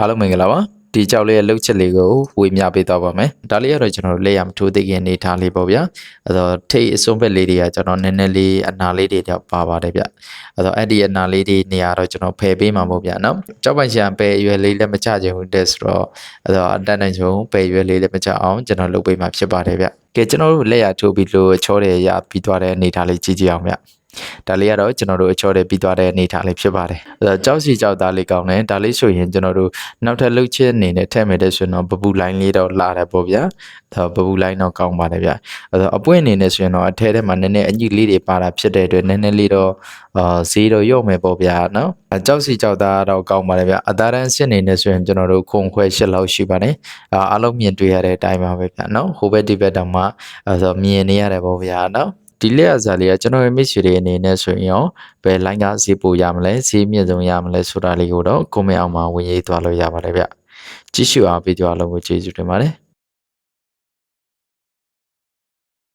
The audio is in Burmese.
အားလုံးမင်္ဂလာပါဒီကြောက်လေးရဲ့လှုပ်ချက်လေးကိုဝေမျှပေးသွားပါမယ်ဒါလေးကတော့ကျွန်တော်တို့လက်ရမထိုးသိခင်အနေထားလေးပေါ့ဗျာအဲ့တော့ထိတ်အစွန်းဘက်လေးတွေကကျွန်တော်နည်းနည်းလေးအနာလေးတွေတော့ပါပါတယ်ဗျအဲ့တော့အဲ့ဒီအနာလေးတွေနေရာတော့ကျွန်တော်ဖယ်ပေးမှာပေါ့ဗျာနော်ကြောက်ပိုင်ချံပယ်ရွယ်လေးလည်းမချချင်ဘူးတဲ့ဆိုတော့အဲ့တော့အတက်နိုင်ဆုံးပယ်ရွယ်လေးလည်းမချအောင်ကျွန်တော်လုပ်ပေးမှာဖြစ်ပါတယ်ဗျကဲကျွန်တော်တို့လက်ရထိုးပြီးလို့ချောတယ်ရပြီးသွားတဲ့အနေထားလေးကြည့်ကြည့်အောင်ဗျဒါလေးကတော့ကျွန်တော်တို့အချောတဲ့ပြီးသွားတဲ့အနေထားလေးဖြစ်ပါတယ်။အဲတော့ကြောက်စီကြောက်သားလေးကောင်းတယ်။ဒါလေးဆိုရင်ကျွန်တော်တို့နောက်ထပ်လှုပ်ချက်အနေနဲ့ထည့်မယ်တဲ့ဆိုရင်တော့ဘပူလိုင်းလေးတော့လာတယ်ပေါ့ဗျာ။ဒါဘပူလိုင်းတော့ကောင်းပါတယ်ဗျ။အဲတော့အပွင့်အနေနဲ့ဆိုရင်တော့အထဲထဲမှာနည်းနည်းအညိလေးတွေပါတာဖြစ်တဲ့အတွက်နည်းနည်းလေးတော့ အာဈေးတော့ရော့မယ်ပေါ့ဗျာနော်။အကြောက်စီကြောက်သားတော့ကောင်းပါတယ်ဗျ။အသားတန်းစစ်အနေနဲ့ဆိုရင်ကျွန်တော်တို့ခုံခွဲရှစ်လောက်ရှိပါတယ်။အာအားလုံးမြင်တွေ့ရတဲ့အတိုင်းပါပဲဗျာနော်။ဟိုဘက်ဒီဘက်တောင်မှအဲဆိုမြင်နေရတယ်ပေါ့ဗျာနော်။ဒီလက်အစားလေးကကျွန်တော်ရဲ့မိတ်ဆွေတွေအနေနဲ့ဆိုရင်ရောဘယ် line ကဈေးပိုရမလဲဈေးမြင့်ဆုံးရမလဲဆိုတာလေးကိုတော့ comment အောက်မှာဝင်ရေးသွားလို့ရပါတယ်ဗျကြည့်ရှုအားပေးကြအားလုံးကိုကျေးဇူးတင်ပါတယ်